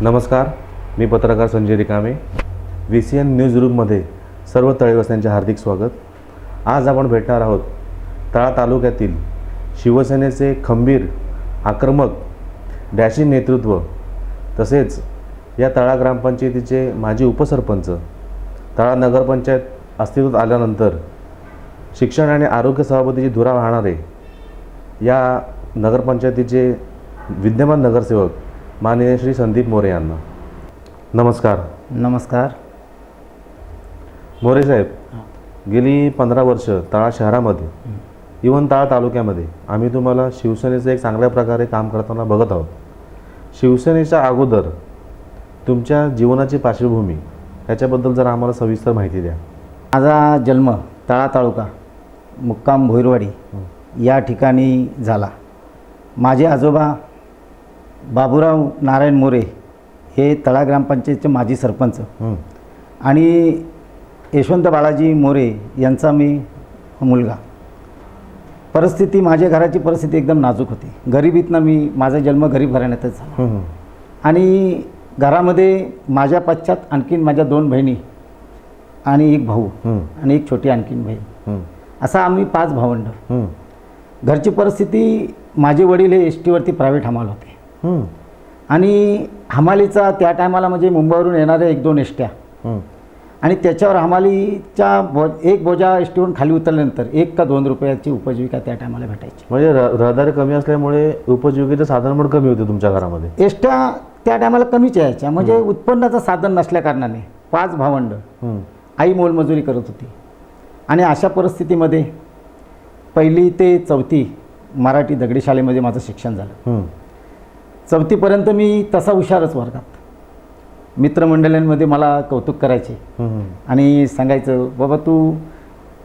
नमस्कार मी पत्रकार संजय रिकामे. व्ही सी एन न्यूज रूममध्ये सर्व तळेवासियांचे हार्दिक स्वागत. आज आपण भेटणार आहोत तळा तालुक्यातील शिवसेनेचे खंबीर आक्रमक डॅशिंग नेतृत्व तसेच या तळा ग्रामपंचायतीचे माजी उपसरपंच तळा नगरपंचायत अस्तित्वात आल्यानंतर शिक्षण आणि आरोग्य सभापतीची धुरा वाहणारे या नगरपंचायतीचे विद्यमान नगरसेवक माननीय श्री संदीप मोरे यांना. नमस्कार. नमस्कार. मोरे साहेब गेली पंधरा वर्ष तळा शहरामध्ये इवन तळा तालुक्यामध्ये आम्ही तुम्हाला शिवसेनेचं एक चांगल्या प्रकारे काम करताना बघत आहोत. शिवसेनेच्या अगोदर तुमच्या जीवनाची पार्श्वभूमी ह्याच्याबद्दल जर आम्हाला सविस्तर माहिती द्या. माझा जन्म तळा तालुका मुक्काम भोईरवाडी या ठिकाणी झाला. माझे आजोबा बाबूराव नारायण मोरे हे तळा ग्रामपंचायतचे माजी सरपंच. हं. आणि यशवंत बाळाजी मोरे यांचा मी मुलगा. परिस्थिती माझ्या घराची परिस्थिती एकदम नाजूक होती. गरिबीतनं मी माझा जन्म गरीब घराण्यातच झाला. आणि घरामध्ये माझ्या पश्चात आणखीन माझ्या दोन बहिणी आणि एक भाऊ आणि एक छोटी आणखीन बहीण. असा आम्ही पाच भावंड. घरची परिस्थिती माझे वडील हे एस टीवरती प्रायव्हेट हमाल होते. आणि हमालीचा त्या टायमाला म्हणजे मुंबईवरून येणाऱ्या एक दोन एसट्या. हं. आणि त्याच्यावर हमालीच्या बो एक बोजा एस टीवरून खाली उतरल्यानंतर एक का दोन रुपयाची उपजीविका त्या टायमाला भेटायची. म्हणजे रहदारी कमी असल्यामुळे उपजीविकेचं साधन पण कमी होते तुमच्या घरामध्ये. एसट्या त्या टायमाला कमीच यायच्या. म्हणजे उत्पन्नाचं साधन नसल्या कारणाने पाच भावंड आई मोलमजुरी करत होती. आणि अशा परिस्थितीमध्ये पहिली ते चौथी मराठी दगडी शाळेमध्ये माझं शिक्षण झालं. चौथीपर्यंत मी तसा हुशारच वर्गात. मित्रमंडळांमध्ये मला कौतुक करायचे. आणि सांगायचं बाबा तू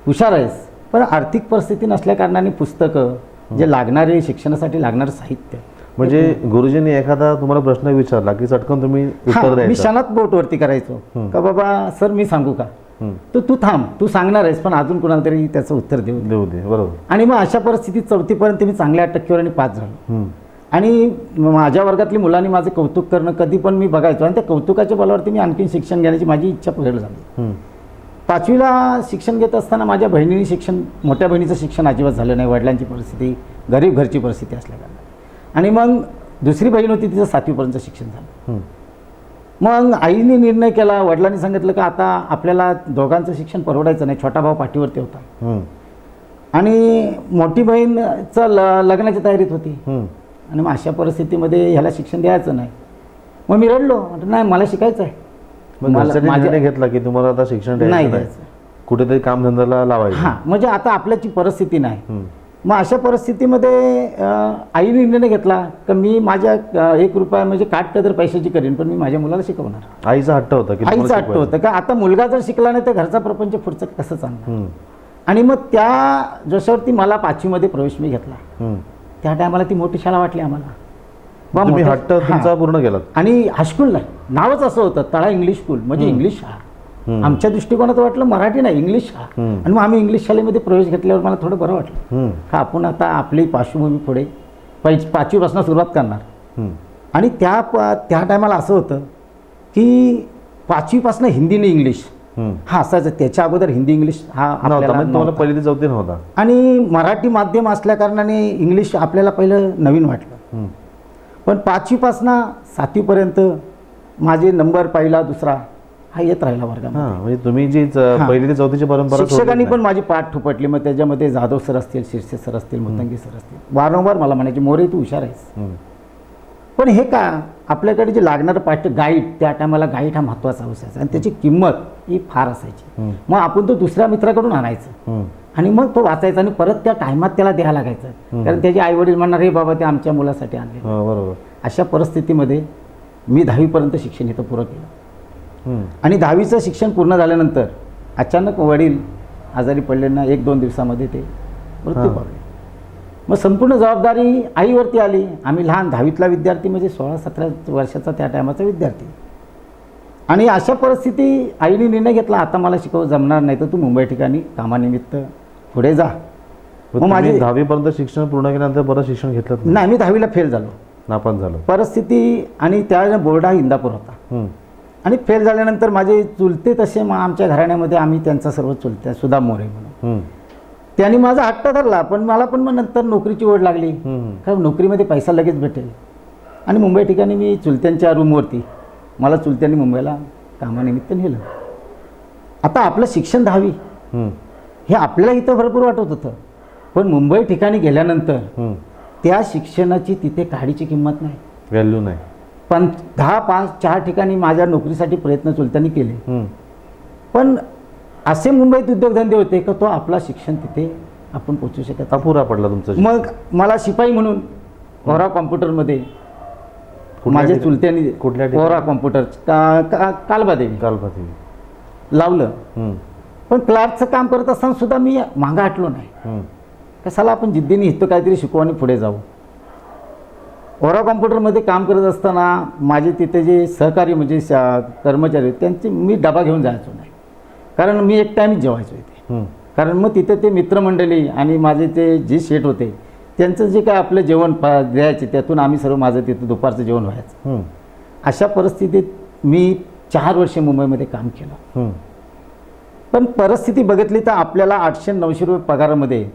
हुशार आहेस पण आर्थिक परिस्थिती नसल्या कारणाने पुस्तकं जे लागणारे शिक्षणासाठी लागणारं साहित्य म्हणजे गुरुजींनी एखादा तुम्हाला प्रश्न विचारला की चटकन तुम्ही उत्तर मी क्षणात बोटवरती करायचो. का बाबा सर मी सांगू का? तर तू थांब तू सांगणार आहेस पण अजून कुणाला तरी त्याचं उत्तर देऊ दे. देऊ दे बरोबर. आणि मग अशा परिस्थितीत चौथीपर्यंत मी चांगल्या टक्केवारीने पास झालो. हं, आणि माझ्या वर्गातली मुलांनी माझं कौतुक करणं कधी पण मी बघायचो. आणि त्या कौतुकाच्या बलावरती मी आणखीन शिक्षण घेण्याची माझी इच्छा फेड झाली. हं, पाचवीला शिक्षण घेत असताना माझ्या बहिणीने शिक्षण मोठ्या बहिणीचं शिक्षण अजिबात झालं नाही. वडिलांची परिस्थिती गरीब घरची परिस्थिती असल्याकारणे आणि मग दुसरी बहीण होती तिचं सातवीपर्यंत शिक्षण झालं. मग आईने निर्णय केला वडिलांनी सांगितलं की आता आपल्याला दोघांचं शिक्षण परवडायचं नाही. छोटा भाऊ पाठीवरती होता. आणि मोठी बहीणचं ल लग्नाच्या तयारीत होती. आणि मग अशा परिस्थितीमध्ये ह्याला शिक्षण द्यायचं नाही. मग मी रडलो म्हटलं नाही मला शिकायचं आहे मग मला- घरच्यांनी माझ्या- निर्णय घेतला की तुम्हाला आता शिक्षण नाही द्यायचं कुठेतरी कामधंद्याला लावायचं. हां म्हणजे आता आपल्याची परिस्थिती नाही. मग अशा परिस्थितीमध्ये आईने निर्णय घेतला की मी माझ्या एक रुपया म्हणजे काटकदर पैशाची करीन पण मी माझ्या मुलाला शिकवणार. आईचा हट्ट होता की आईचं वाटतं होतं का आता मुलगा जर शिकला नाही तर घरचा प्रपंच पुढचं कसं चालणार? आणि मग त्या जशावरती मला पाचवीमध्ये प्रवेश मी घेतला. त्या टायमाला ती मोठी शाळा वाटली आम्हाला. तुम्ही मोठ्या- हट्ट. तुमचा पूर्ण केलात. आणि हायस्कूलला नावच असं होतं तळा इंग्लिश स्कूल म्हणजे इंग्लिश शाळा. हं. आमच्या दृष्टिकोनात वाटलं मराठी नाही इंग्लिश शाळा. हं. आणि मग आम्ही इंग्लिश शाळेमध्ये प्रवेश घेतल्यावर मला थोडं बरं वाटलं. हं, का आपण आता आपली पार्श्वभूमी पुढे पै पाचवीपासून सुरुवात करणार. आणि त्या त्या टायमाला असं होतं की पाचवीपासून हिंदी आणि इंग्लिश. हं. हा असायचं त्याच्या अगोदर हिंदी इंग्लिश हा म्हणजे तुम्हाला. पहिली चौथी नव्हता. आणि मराठी माध्यम असल्या कारणाने इंग्लिश आपल्याला पहिलं नवीन वाटलं. पण पाचवीपासनं सातवीपर्यंत माझे नंबर पहिला दुसरा हा येत राहिला वर्गामध्ये. हां म्हणजे तुम्ही जी. पहिली ते चौथीची परंपरा शिक्षकांनी. पण माझी पाठ ठुपटली मग त्याच्यामध्ये जाधव सर असतील शिरसे सर असतील मुतंगी सर असतील. वारंवार मला म्हणायचे मोरे तू हुशार आहेस. पण हे का आपल्याकडे जे लागणारं पाठ गाईड त्या टायमाला गाईड हा महत्त्वाचा असायचा. आणि त्याची किंमत ही फार असायची. मग आपण तो दुसऱ्या मित्राकडून आणायचं. आणि मग तो वाचायचा आणि परत त्या टायमात त्याला द्यायला लागायचं. कारण त्याचे आई वडील म्हणणार हे बाबा ते आमच्या मुलासाठी आणले. बरोबर. अशा परिस्थितीमध्ये मी दहावीपर्यंत शिक्षण इथं पुरं केलं. आणि दहावीचं शिक्षण पूर्ण झाल्यानंतर अचानक वडील आजारी पडलेना एक दोन दिवसामध्ये ते मृत्यू. पावले. मग संपूर्ण जबाबदारी आईवरती आली. आम्ही लहान दहावीतला विद्यार्थी म्हणजे सोळा सतरा वर्षाचा त्या टायमाचा विद्यार्थी. आणि अशा परिस्थिती आईने निर्णय घेतला आता मला शिकव जमणार नाही तर तू मुंबई ठिकाणी कामानिमित्त पुढे जा. मग तुम्ही माझे दहावीपर्यंत शिक्षण पूर्ण केल्यानंतर परत शिक्षण घेतलं नाही. मी दहावीला फेल झालो. नापास झालं. परिस्थिती आणि त्यावेळेला बोर्ड हा इंदापूर होता. आणि फेल झाल्यानंतर माझे चुलते तसे मग आमच्या घराण्यामध्ये आम्ही त्यांचा सर्व चुलते सुधा मोरे म्हणून. त्यांनी माझा हट्ट धरला पण मला पण मग नंतर नोकरीची ओढ लागली. कारण नोकरीमध्ये पैसा लगेच भेटेल. आणि मुंबई ठिकाणी मी चुलत्यांच्या रूमवरती मला चुलत्यांनी मुंबईला कामानिमित्त नेलं. आता आपलं शिक्षण दहावी. हं, हे आपल्याला इथं भरपूर वाटत होतं. पण मुंबई ठिकाणी गेल्यानंतर. त्या शिक्षणाची तिथे काडीची किंमत नाही. व्हॅल्यू नाही. पण दहा पाच चार ठिकाणी माझ्या नोकरीसाठी प्रयत्न चुलत्यांनी केले. पण असे मुंबईत उद्योगधंदे होते का तो आपला शिक्षण तिथे आपण पोचू शकत. अपुरा पडला तुमचं मग मला शिपाई म्हणून ओरा कॉम्प्युटरमध्ये माझ्या? चुलत्यांनी कुठल्या? ओरा कॉम्प्युटर कालबादेवी. कालपाती लावलं. पण क्लार्कचं काम करत असताना सुद्धा मी मागं हटलो नाही. कशाला आपण जिद्दीने इथं काहीतरी शिकू आणि पुढे जाऊ? ओरा कॉम्प्युटरमध्ये काम करत असताना माझे तिथे जे सहकारी म्हणजे शा- कर्मचारी त्यांचे मी डबा घेऊन जायचो नाही. कारण मी एक टाईमच जेवायचो इथे. कारण मग तिथे ते मित्रमंडळी आणि माझे ते जे शेट होते त्यांचं जे काय आपलं जेवण द्यायचे त्यातून आम्ही सर्व माझं तिथं दुपारचं जेवण व्हायचं. अशा परिस्थितीत मी चार वर्षे मुंबईमध्ये काम केलं. पण परिस्थिती बघितली तर आपल्याला आठशे नऊशे रुपये पगारामध्ये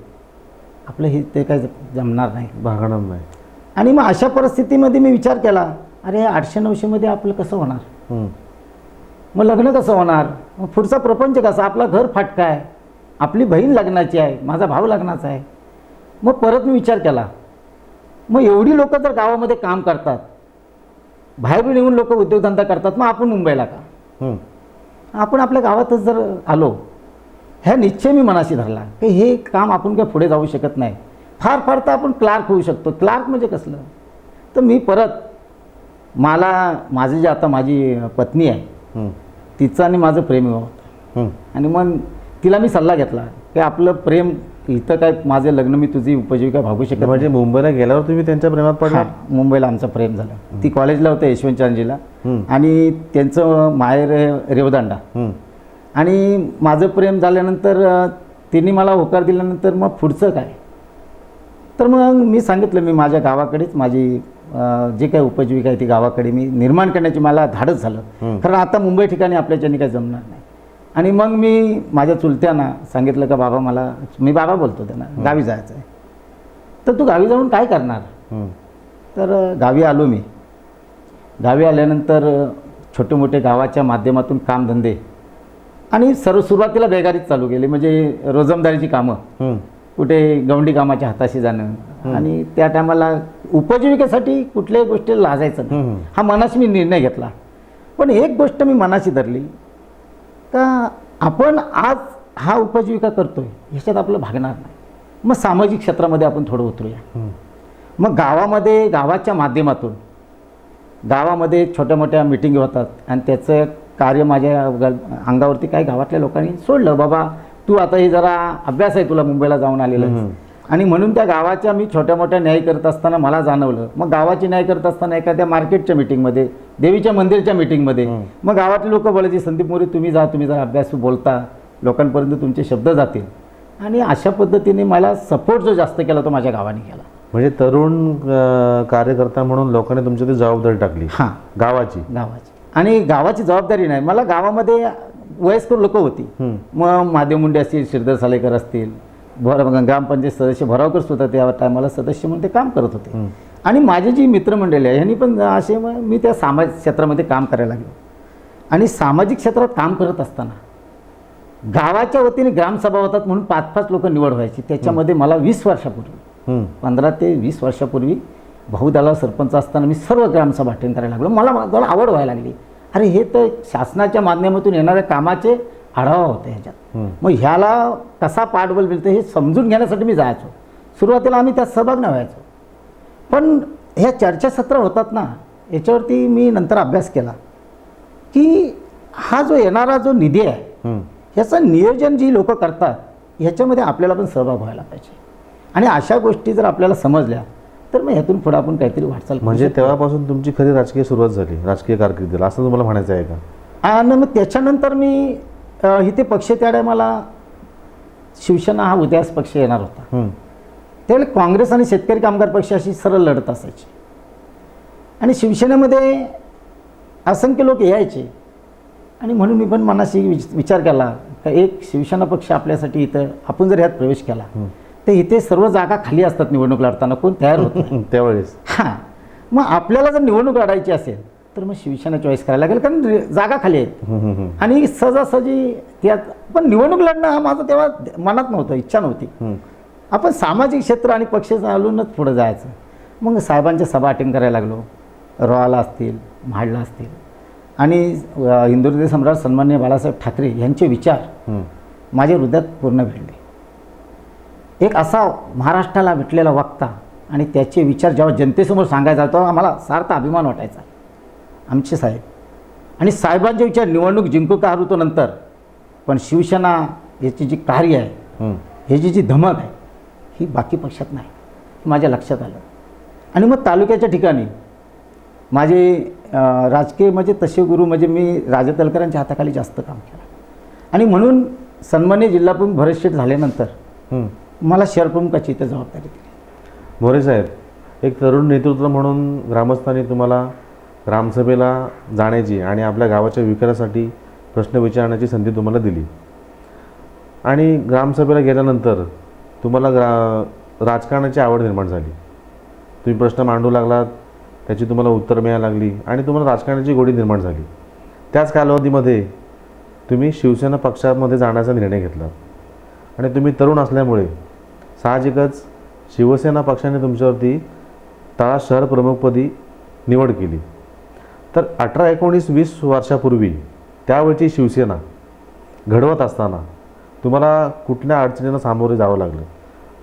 आपलं हे ते काय जमणार नाही. भागणार नाही. आणि मग अशा परिस्थितीमध्ये मी विचार केला अरे आठशे नऊशेमध्ये आपलं कसं होणार? मग लग्न कसं होणार? मग पुढचा प्रपंच कसा? आपला घर फाटका आहे. आपली बहीण लग्नाची आहे. माझा भाऊ लग्नाचा आहे. मग परत मी विचार केला. मग एवढी लोक जर गावामध्ये काम करतात बाहेरून येऊन लोक उद्योगधंदा करतात मग आपण मुंबईला का. आपण आपल्या गावातच जर आलो ह्या निश्चय मी मनाशी धरला की हे काम आपण काय पुढे जाऊ शकत नाही. फार फार तर आपण क्लार्क होऊ शकतो. क्लार्क म्हणजे कसलं? तर मी परत मला माझी जी आता माझी पत्नी आहे तिचं आणि माझं प्रेम विवाह हं. आणि मग तिला मी सल्ला घेतला की आपलं प्रेम इथं काय माझं लग्न मी तुझी उपजीविका भागू शकत. म्हणजे मुंबईला गेल्यावर तुम्ही त्यांच्या प्रेमात पडला? मुंबईला आमचं प्रेम झालं. ती कॉलेजला होतं यशवंतचंदजीला. हं, आणि त्यांचं माहेर रेवदांडा. आणि माझं प्रेम झाल्यानंतर तिने मला होकार दिल्यानंतर मग पुढचं काय? तर मग मी सांगितलं मी माझ्या गावाकडेच माझी जे काही उपजीविका आहे ती गावाकडे मी निर्माण करण्याची मला धाडस झालं. कारण आता मुंबई ठिकाणी आपल्याच्यानी काही जमणार नाही. आणि मग मी माझ्या चुलत्यांना सांगितलं का बाबा मला मी बाबा बोलतो त्यांना गावी जायचं आहे. तर तू गावी जाऊन काय करणार? हं, तर गावी आलो मी. गावी आल्यानंतर छोटे मोठे गावाच्या माध्यमातून कामधंदे. आणि सर्व सुरुवातीला बेगारीत चालू केली. म्हणजे रोजमदारीची कामं. कुठे गवंडी कामाच्या हाताशी जाणं आणि त्या टायमाला उपजीविकेसाठी कुठल्याही गोष्टी लाजायचं हं, मनाशी मी निर्णय घेतला. पण एक गोष्ट मी मनाशी धरली. का आपण आज हा उपजीविका करतोय ह्याच्यात आपलं भागणार नाही. मग सामाजिक क्षेत्रामध्ये आपण थोडं उतरूया. मग गावामध्ये गावाच्या माध्यमातून गावामध्ये छोट्या मोठ्या मिटिंगी होतात आणि त्याचं कार्य माझ्या अंगावरती काही गावातल्या लोकांनी सोडलं. बाबा तू आता हे जरा अभ्यास आहे तुला मुंबईला जाऊन आलेला. आणि म्हणून त्या गावाच्या मी छोट्या मोठ्या न्याय करत असताना मला जाणवलं. मग गावाची न्याय करत असताना एखाद्या मार्केटच्या मिटिंगमध्ये देवीच्या मंदिरच्या मिटिंगमध्ये. मग गावातले लोक बोलायचे संदीप मोरे तुम्ही जा तुम्ही जरा अभ्यास बोलता. लोकांपर्यंत तुमचे शब्द जातील. आणि अशा पद्धतीने मला सपोर्ट जो जास्त केला तो माझ्या गावाने केला. म्हणजे तरुण कार्यकर्ता म्हणून लोकांनी तुमच्या ते जबाबदारी टाकली. हां. गावाची. गावाची. आणि गावाची जबाबदारी नाही. मला गावामध्ये वयस्कर लोक होती. मग महादेव मुंडे असतील श्रीधर सालेकर असतील भर ग्रामपंचायत सदस्य भरावकर सुद्धा त्या टायमाला सदस्य म्हणून ते काम करत होते. आणि माझी जी मित्रमंडळी आहे ह्यांनी पण असे मग मी त्या सामाजिक क्षेत्रामध्ये काम करायला लागलो. आणि सामाजिक क्षेत्रात काम करत असताना गावाच्या वतीने ग्रामसभा होतात म्हणून पाच पाच लोक निवड व्हायची. त्याच्यामध्ये मला वीस वर्षापूर्वी पंधरा ते वीस वर्षापूर्वी बहुदला सरपंच असताना मी सर्व ग्रामसभा अटेंड करायला लागलो. मला मला आवड व्हायला लागली. अरे हे तर शासनाच्या माध्यमातून येणाऱ्या कामाचे आढावा होते ह्याच्यात. मग ह्याला कसा पाठबळ मिळतं हे समजून घेण्यासाठी मी जायचो. सुरुवातीला आम्ही त्यात सहभाग नाही व्हायचो. पण ह्या चर्चासत्र होतात ना याच्यावरती मी नंतर अभ्यास केला की हा जो येणारा जो निधी आहे. ह्याचं नियोजन जी लोक करतात ह्याच्यामध्ये आपल्याला पण सहभाग व्हायला पाहिजे. आणि अशा गोष्टी जर आपल्याला समजल्या तर मग ह्यातून पुढे आपण काहीतरी वाटचाल म्हणजे. तेव्हापासून तुमची खरी राजकीय सुरुवात झाली राजकीय कारकिर्दीला असं तुम्हाला म्हणायचं आहे का? आणि मग त्याच्यानंतर मी इथे पक्ष त्या टायमाला शिवसेना हा उदयास पक्ष येणार होता. त्यावेळी काँग्रेस आणि शेतकरी कामगार पक्ष अशी सरळ लढत असायची. आणि शिवसेनेमध्ये असंख्य लोक यायचे. आणि म्हणून मी पण मनाशी विच- विचार केला का एक शिवसेना पक्ष आपल्यासाठी इथं आपण जर ह्यात प्रवेश केला तर इथे सर्व जागा खाली असतात निवडणूक लढताना. कोण तयार होत त्यावेळेस. हां. मग आपल्याला जर निवडणूक लढायची असेल तर मग शिवसेना चॉईस करायला लागेल कारण जागा खाली आहेत. आणि सहजासहजी त्यात पण निवडणूक लढणं हा माझं तेव्हा मनात नव्हतं इच्छा नव्हती. आपण सामाजिक क्षेत्र आणि पक्ष चालूनच पुढं जायचं. मग साहेबांच्या सभा अटेंड करायला लागलो. रॉला असतील म्हाडला असतील. आणि अ, हिंदुहृदय सम्राट सन्मान्य बाळासाहेब ठाकरे यांचे विचार. माझ्या हृदयात पूर्ण भिडले. एक असा महाराष्ट्राला भेटलेला वक्ता आणि त्याचे विचार जेव्हा जनतेसमोर सांगायचा तेव्हा आम्हाला सार्थ अभिमान वाटायचा. आमचे साहेब. आणि साहेबांचे विचार निवडणूक जिंकू का हरू तो नंतर? पण शिवसेना याची जी कार्य आहे. ह्याची जी धमक आहे ही बाकी पक्षात नाही. हे माझ्या लक्षात आलं. आणि मग तालुक्याच्या ठिकाणी माझे राजकीय म्हणजे तसे गुरु म्हणजे मी राजा तलकरांच्या हाताखाली जास्त काम केलं. आणि म्हणून सन्मान्य जिल्हाप्रमुख भरतशेठ झाल्यानंतर. मला शहरप्रमुखाची इथं जबाबदारी दिली. मोरे साहेब एक तरुण नेतृत्व म्हणून ग्रामस्थांनी तुम्हाला ग्रामसभेला जाण्याची आणि आपल्या गावाच्या विकासासाठी प्रश्न विचारण्याची संधी तुम्हाला दिली. आणि ग्रामसभेला गेल्यानंतर तुम्हाला ग्रा राजकारणाची आवड निर्माण झाली. तुम्ही प्रश्न मांडू लागलात त्याची तुम्हाला उत्तर मिळायला लागली आणि तुम्हाला राजकारणाची गोडी निर्माण झाली. त्याच कालावधीमध्ये तुम्ही शिवसेना पक्षामध्ये जाण्याचा निर्णय घेतला. आणि तुम्ही तरुण असल्यामुळे साहजिकच शिवसेना पक्षाने तुमच्यावरती तळा शहर प्रमुखपदी निवड केली. तर अठरा एकोणीस वीस वर्षापूर्वी त्यावेळची शिवसेना घडवत असताना तुम्हाला कुठल्या अडचणींना सामोरे जावं लागलं?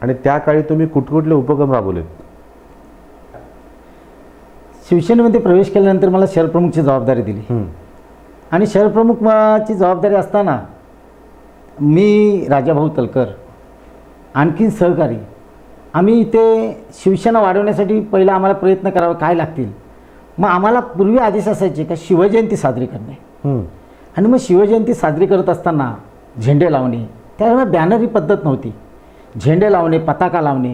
आणि त्या काळी तुम्ही कुठकुठले उपक्रम राबवलेत? शिवसेनेमध्ये प्रवेश केल्यानंतर मला शहरप्रमुखची जबाबदारी दिली. आणि शहरप्रमुखची जबाबदारी असताना मी राजाभाऊ तलकर आणखीन सहकारी. आम्ही इथे शिवसेना वाढवण्यासाठी पहिला आम्हाला प्रयत्न करावे काय लागतील? मग आम्हाला पूर्वी आदेश असायचे का शिवजयंती साजरी करणे? आणि मग शिवजयंती साजरी करत असताना झेंडे लावणे त्यावेळेला बॅनर ही पद्धत नव्हती. झेंडे लावणे पताका लावणे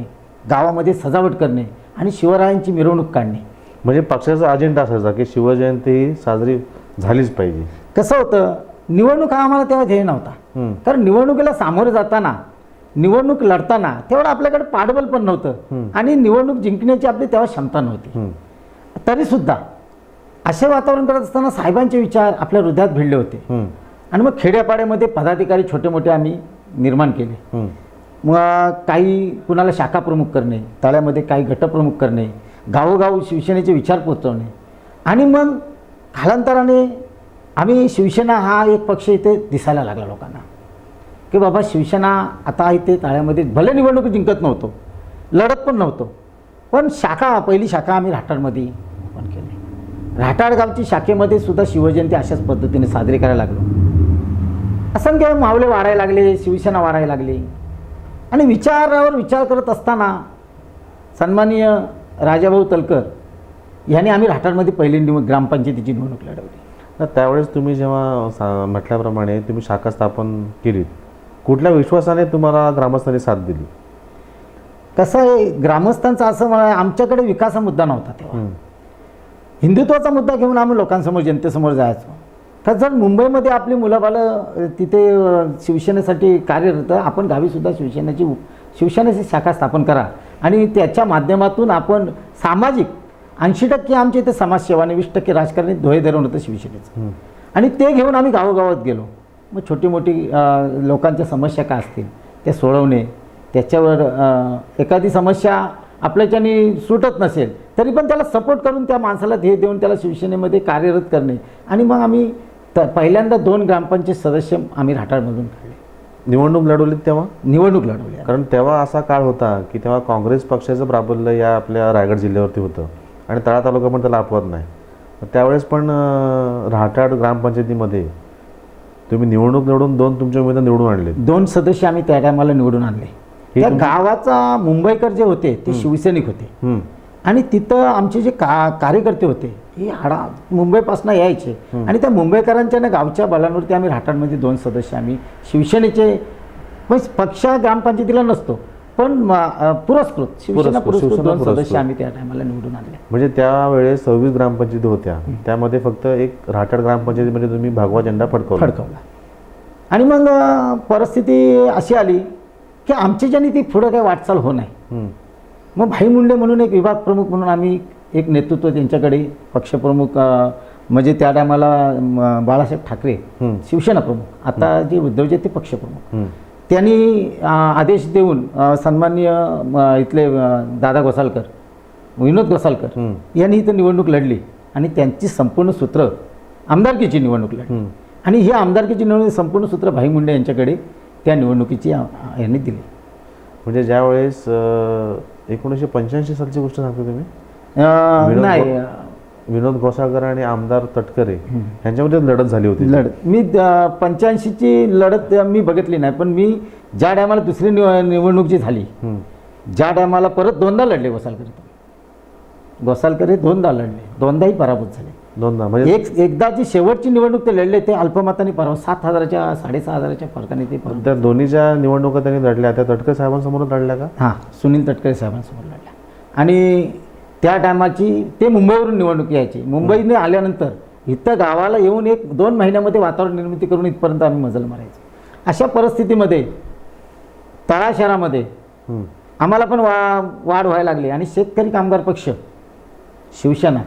गावामध्ये सजावट करणे आणि शिवरायांची मिरवणूक काढणे. म्हणजे पक्षाचा अजेंडा असायचा की शिवजयंती ही साजरी झालीच पाहिजे. कसं होतं निवडणूक हा आम्हाला तेव्हा ध्येय नव्हता. कारण निवडणुकीला सामोरे जाताना निवडणूक लढताना तेवढं आपल्याकडे पाठबळ पण नव्हतं. आणि निवडणूक जिंकण्याची आपली तेव्हा क्षमता नव्हती. हं, तरीसुद्धा असे वातावरण करत असताना साहेबांचे विचार आपल्या हृदयात भिडले होते. आणि मग खेड्यापाड्यामध्ये पदाधिकारी छोटे मोठे आम्ही निर्माण केले. मग काही कुणाला शाखा प्रमुख करणे तळ्यामध्ये काही गटप्रमुख करणे गावोगाव शिवसेनेचे विचार पोचवणे आणि मग कालांतराने आम्ही शिवसेना हा एक पक्ष इथे दिसायला लागला लोकांना. की बाबा शिवसेना आता इथे ताळ्यामध्ये भले निवडणूक जिंकत नव्हतो लढत पण नव्हतो पण शाखा पहिली शाखा आम्ही राठाडमध्ये पण केली. राठाड गावची शाखेमध्ये सुद्धा शिवजयंती अशाच पद्धतीने साजरी करायला लागलो. असंख्य मावळे वाढायला लागले शिवसेना वाढायला लागली. आणि विचारावर विचार करत असताना सन्माननीय राजाभाऊ तलकर यांनी आम्ही राठाडमध्ये पहिली निवड ग्रामपंचायतीची निवडणूक लढवली. तर त्यावेळेस तुम्ही जेव्हा सा म्हटल्याप्रमाणे तुम्ही शाखा स्थापन केलीत कुठल्या विश्वासाने तुम्हाला ग्रामस्थांनी साथ दिली? कसं आहे ग्रामस्थांचं असं म्हणा आमच्याकडे विकास हा मुद्दा नव्हता तेव्हा. हिंदुत्वाचा मुद्दा घेऊन आम्ही लोकांसमोर जनतेसमोर जायचो. तर जर मुंबईमध्ये आपली मुलं तिथे शिवसेनेसाठी कार्यरत आपण गावीसुद्धा शिवसेनेची शिवसेनेची शाखा स्थापन करा. आणि त्याच्या माध्यमातून आपण सामाजिक ऐंशी टक्के आमच्या इथे समाजसेवा आणि वीस टक्के राजकारणी धोये धरून होतं शिवसेनेचं. आणि ते घेऊन आम्ही गावोगावात गेलो. मग छोटी मोठी लोकांच्या समस्या काय असतील त्या सोडवणे त्याच्यावर एखादी समस्या आपल्याच्यानी सुटत नसेल तरी पण त्याला सपोर्ट करून त्या माणसाला ध्येय देऊन त्याला शिवसेनेमध्ये कार्यरत करणे. आणि मग आम्ही त पहिल्यांदा दोन ग्रामपंचायत सदस्य आम्ही राठाडमधून काढले. निवडणूक लढवलीत तेव्हा? निवडणूक लढवली कारण तेव्हा असा काळ होता की तेव्हा काँग्रेस पक्षाचं प्राबल्य या आपल्या रायगड जिल्ह्यावरती होतं. आणि तळा तालुका पण त्याला अपवाद नाही. त्यावेळेस पण रहाटाड ग्रामपंचायतीमध्ये तुम्ही निवडणूक लढवून दोन तुमच्या उमेदवार निवडून आणले दोन सदस्य आम्ही त्या टायमाला निवडून आणले. त्या गावाचा मुंबईकर जे होते ते शिवसैनिक होते. आणि तिथं आमचे जे का कार्यकर्ते होते हे हाडा मुंबईपासून यायचे. आणि त्या मुंबईकरांच्या ना गावच्या बलांवरती आम्ही राठाडमध्ये दोन सदस्य आम्ही शिवसेनेचे म्हणजे पक्ष ग्रामपंचायतीला नसतो. पण पुरस्कृत शिवसेना पुरस्कृत, पुरस्कृत शिवसेना दोन पुरस्कृत. सदस्य आम्ही त्या टायमाला निवडून आणले म्हणजे त्यावेळेस सव्वीस ग्रामपंचायती होत्या. त्यामध्ये फक्त एक राहटाड ग्रामपंचायतीमध्ये तुम्ही भगवा झेंडा फडकवला. फडकवला. आणि मग अ, परिस्थिती अशी आली की आमच्याच्याने ती पुढं काही वाटचाल होत नाही. हम्म. मग भाई मुंडे म्हणून एक विभाग प्रमुख म्हणून आम्ही एक नेतृत्व त्यांच्याकडे पक्षप्रमुख अ, म्हणजे त्या टायमाला बाळासाहेब ठाकरे हम्म. शिवसेना प्रमुख. आता जे उद्धवचे ते पक्षप्रमुख हम्म. त्यांनी आदेश देऊन सन्माननीय इथले दादा गोसालकर विनोद गोसालकर. यांनी इथं निवडणूक लढली आणि त्यांची संपूर्ण सूत्र आमदारकीची निवडणूक लढली. आणि ही आमदारकीची निवडणूक संपूर्ण सूत्र भाई मुंडे यांच्याकडे त्या निवडणुकीची यांनी दिली म्हणजे ज्यावेळेस एकोणीसशे पंच्याऐंशी सालची गोष्ट सांगतो तुम्ही नाही विनोद घोसाळकर आणि आमदार तटकरे यांच्यामध्ये लढत झाली होती. लढत. मी पंच्याऐंशीची लढत मी बघितली नाही पण मी ज्या टायमाला दुसरी निव निवडणूक जी झाली. ज्या टायमाला परत दोनदा लढले गोसालकर. गोसालकर हे दोनदा लढले दोनदाही पराभूत झाले. दोनदा म्हणजे एक एकदा जी शेवटची निवडणूक ते लढले ते अल्पमताने पराभव सात हजाराच्या साडेसहा हजाराच्या फरकाने ते पराभूत त्या दोन्हीच्या निवडणुका त्यांनी लढल्या. त्या तटकरे साहेबांसमोर लढल्या का? हां सुनील तटकरे साहेबांसमोर लढल्या. आणि त्या टायमाची ते मुंबईवरून निवडणूक यायची. मुंबईने आल्यानंतर इथं गावाला येऊन एक दोन महिन्यामध्ये वातावरण निर्मिती करून इथपर्यंत आम्ही मजल मारायचो. अशा परिस्थितीमध्ये तळा शहरामध्ये. आम्हाला पण वा वाढ व्हायला लागली. आणि शेतकरी कामगार पक्ष शिवसेना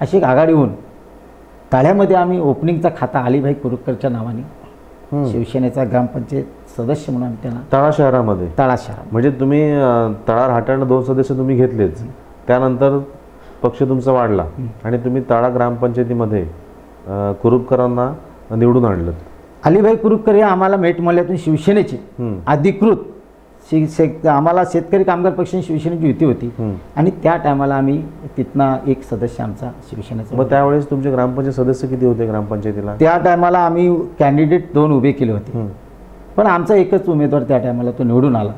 अशी एक आघाडी होऊन तळ्यामध्ये आम्ही ओपनिंगचा खाता अलिभाई कुरुकरच्या नावाने. शिवसेनेचा ग्रामपंचायत सदस्य म्हणून आम्ही त्यांना तळा शहरामध्ये? तळा शहरात म्हणजे तुम्ही तळा हाताळणं दोन सदस्य तुम्ही घेतलेच. त्यानंतर पक्ष तुमचा वाढला आणि तुम्ही तळा ग्रामपंचायतीमध्ये कुरुपकरांना निवडून आणलं अलिभाई कुरुकर हे आम्हाला मेटमल्यातून शिवसेनेचे. अधिकृत शेत आम्हाला शेतकरी कामगार पक्ष आणि शिवसेनेची युती होती. आणि त्या टायमाला आम्ही तिथनं एक सदस्य आमचा शिवसेनेचा मग त्यावेळेस तुमचे ग्रामपंचायत सदस्य किती होते ग्रामपंचायतीला त्या टायमाला आम्ही कॅन्डिडेट दोन उभे केले होते. पण आमचा एकच उमेदवार त्या टायमाला तो निवडून आला.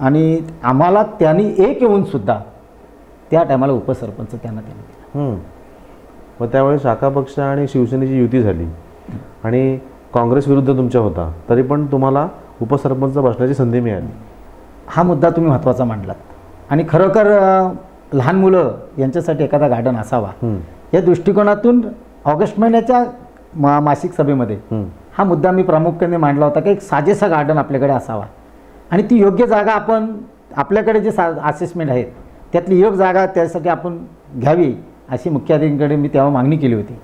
आणि आम्हाला त्यांनी एक येऊन सुद्धा त्या टायमाला उपसरपंच त्यांना त्यांनी दिला. मग त्यावेळेस शाखा पक्ष आणि शिवसेनेची युती झाली. आणि काँग्रेस विरुद्ध तुमच्या होता. तरी पण तुम्हाला उपसरपंच बसण्याची संधी मिळाली. हा मुद्दा तुम्ही महत्त्वाचा मांडलात. आणि खरोखर लहान मुलं यांच्यासाठी एखादा गार्डन असावा. या दृष्टिकोनातून ऑगस्ट महिन्याच्या मा मासिक सभेमध्ये. हा मुद्दा मी प्रामुख्याने मांडला होता की एक साजेसा गार्डन आपल्याकडे असावा. आणि ती योग्य जागा आपण आपल्याकडे जे सा असेसमेंट आहेत त्यातली एक जागा त्यासाठी आपण घ्यावी अशी मुख्याधिकाऱ्यांकडे मी तेव्हा मागणी केली होती.